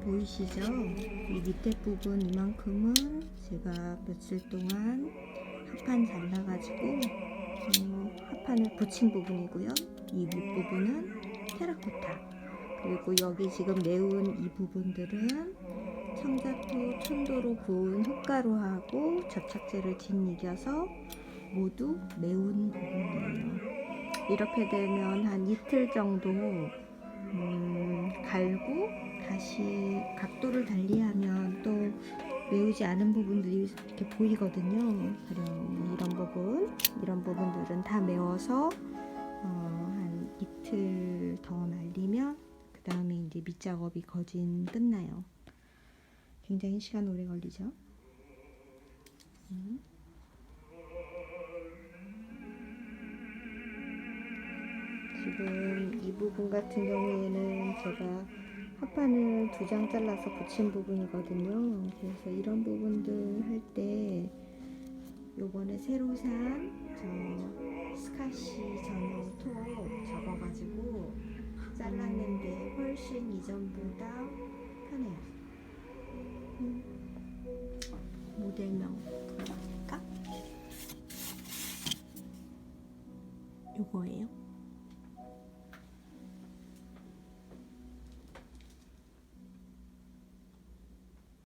보이시죠? 이 밑에 부분 이만큼은 제가 며칠 동안 합판 잘라가지고 어, 합판을 붙인 부분이고요. 이 윗부분은 테라코타. 그리고 여기 지금 매운 이 부분들은 청자토 촌도로 구운 흙가루하고 접착제를 짓이겨서 모두 매운 부분이에요. 이렇게 되면 한 이틀 정도 음, 갈고 다시 각도를 달리하면 또 매우지 않은 부분들이 이렇게 보이거든요. 그럼 이런 부분, 이런 부분들은 다 매워서 어, 한 이틀 더 말리면 그 다음에 이제 밑작업이 거진 끝나요. 굉장히 시간 오래 걸리죠. 음. 지금 이 부분 같은 경우에는 제가 합판을 두 장 잘라서 붙인 부분이거든요. 그래서 이런 부분들 할 때 요번에 새로 산 저 스카시 전용 톱 접어가지고 잘랐는데 훨씬 이전보다 편해요. 음. 모델명 볼까? 요거예요.